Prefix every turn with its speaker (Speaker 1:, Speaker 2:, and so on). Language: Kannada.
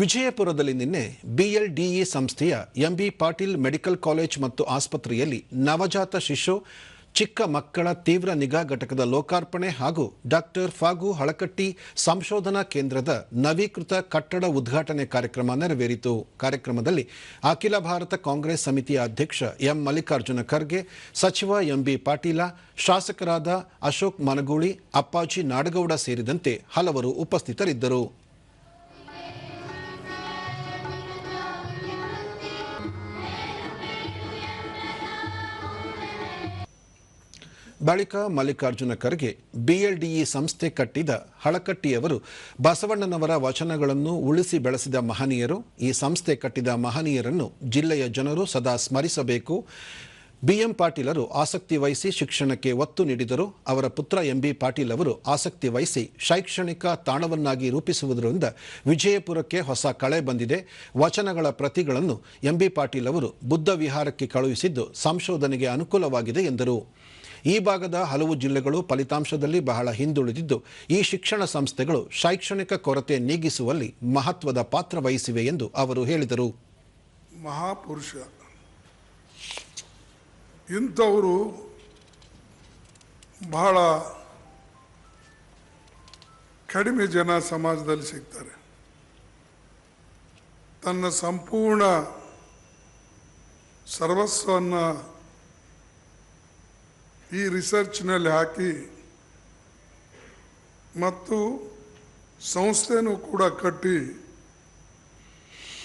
Speaker 1: ವಿಜಯಪುರದಲ್ಲಿ ನಿನ್ನೆ ಬಿಎಲ್ಡಿಇ ಸಂಸ್ಥೆಯ ಎಂಬಿ ಪಾಟೀಲ್ ಮೆಡಿಕಲ್ ಕಾಲೇಜ್ ಮತ್ತು ಆಸ್ಪತ್ರೆಯಲ್ಲಿ ನವಜಾತ ಶಿಶು, ಚಿಕ್ಕ ಮಕ್ಕಳ ತೀವ್ರ ನಿಗಾ ಘಟಕದ ಲೋಕಾರ್ಪಣೆ ಹಾಗೂ ಡಾಕ್ಟರ್ ಫಾಗು ಹಳಕಟ್ಟಿ ಸಂಶೋಧನಾ ಕೇಂದ್ರದ ನವೀಕೃತ ಕಟ್ಟಡ ಉದ್ಘಾಟನೆ ಕಾರ್ಯಕ್ರಮ ನೆರವೇರಿತು. ಕಾರ್ಯಕ್ರಮದಲ್ಲಿ ಅಖಿಲ ಭಾರತ ಕಾಂಗ್ರೆಸ್ ಸಮಿತಿಯ ಅಧ್ಯಕ್ಷ ಎಂ ಮಲ್ಲಿಕಾರ್ಜುನ ಖರ್ಗೆ, ಸಚಿವ ಎಂಬಿ ಪಾಟೀಲ, ಶಾಸಕರಾದ ಅಶೋಕ್ ಮನಗೂಳಿ, ಅಪ್ಪಾಜಿ ನಾಡಗೌಡ ಸೇರಿದಂತೆ ಹಲವರು ಉಪಸ್ಥಿತರಿದ್ದರು. ಬಳಿಕ ಮಲ್ಲಿಕಾರ್ಜುನ ಖರ್ಗೆ ಬಿಎಲ್ಡಿಇ ಸಂಸ್ಥೆ ಕಟ್ಟಿದ ಹಳಕಟ್ಟಿಯವರು ಬಸವಣ್ಣನವರ ವಚನಗಳನ್ನು ಉಳಿಸಿ ಬೆಳೆಸಿದ ಮಹನೀಯರು, ಈ ಸಂಸ್ಥೆ ಕಟ್ಟಿದ ಮಹನೀಯರನ್ನು ಜಿಲ್ಲೆಯ ಜನರು ಸದಾ ಸ್ಮರಿಸಬೇಕು. ಬಿಎಂ ಪಾಟೀಲರು ಆಸಕ್ತಿ ವಹಿಸಿ ಶಿಕ್ಷಣಕ್ಕೆ ಒತ್ತು ನೀಡಿದರು. ಅವರ ಪುತ್ರ ಎಂಬಿ ಪಾಟೀಲ್ ಅವರು ಆಸಕ್ತಿ ವಹಿಸಿ ಶೈಕ್ಷಣಿಕ ತಾಣವನ್ನಾಗಿ ರೂಪಿಸುವುದರಿಂದ ವಿಜಯಪುರಕ್ಕೆ ಹೊಸ ಕಳೆ ಬಂದಿದೆ. ವಚನಗಳ ಪ್ರತಿಗಳನ್ನು ಎಂಬಿ ಪಾಟೀಲ್ ಅವರು ಬುದ್ಧ ವಿಹಾರಕ್ಕೆ ಕಳುಹಿಸಿದ್ದು ಸಂಶೋಧನೆಗೆ ಅನುಕೂಲವಾಗಿದೆ ಎಂದರು. ಈ ಭಾಗದ ಹಲವು ಜಿಲ್ಲೆಗಳು ಫಲಿತಾಂಶದಲ್ಲಿ ಬಹಳ ಹಿಂದುಳಿದಿದ್ದು, ಈ ಶಿಕ್ಷಣ ಸಂಸ್ಥೆಗಳು ಶೈಕ್ಷಣಿಕ ಕೊರತೆ ನೀಗಿಸುವಲ್ಲಿ ಮಹತ್ವದ ಪಾತ್ರ ವಹಿಸಿವೆ ಎಂದು ಅವರು ಹೇಳಿದರು.
Speaker 2: ಮಹಾಪುರುಷ, ಇಂಥವರು ಬಹಳ ಕಡಿಮೆ ಜನ ಸಮಾಜದಲ್ಲಿ ಸಿಗ್ತಾರೆ. ತನ್ನ ಸಂಪೂರ್ಣ ಸರ್ವಸ್ವವನ್ನು ಈ ರಿಸರ್ಚ್ನಲ್ಲಿ ಹಾಕಿ ಮತ್ತು ಸಂಸ್ಥೆನೂ ಕೂಡ ಕಟ್ಟಿ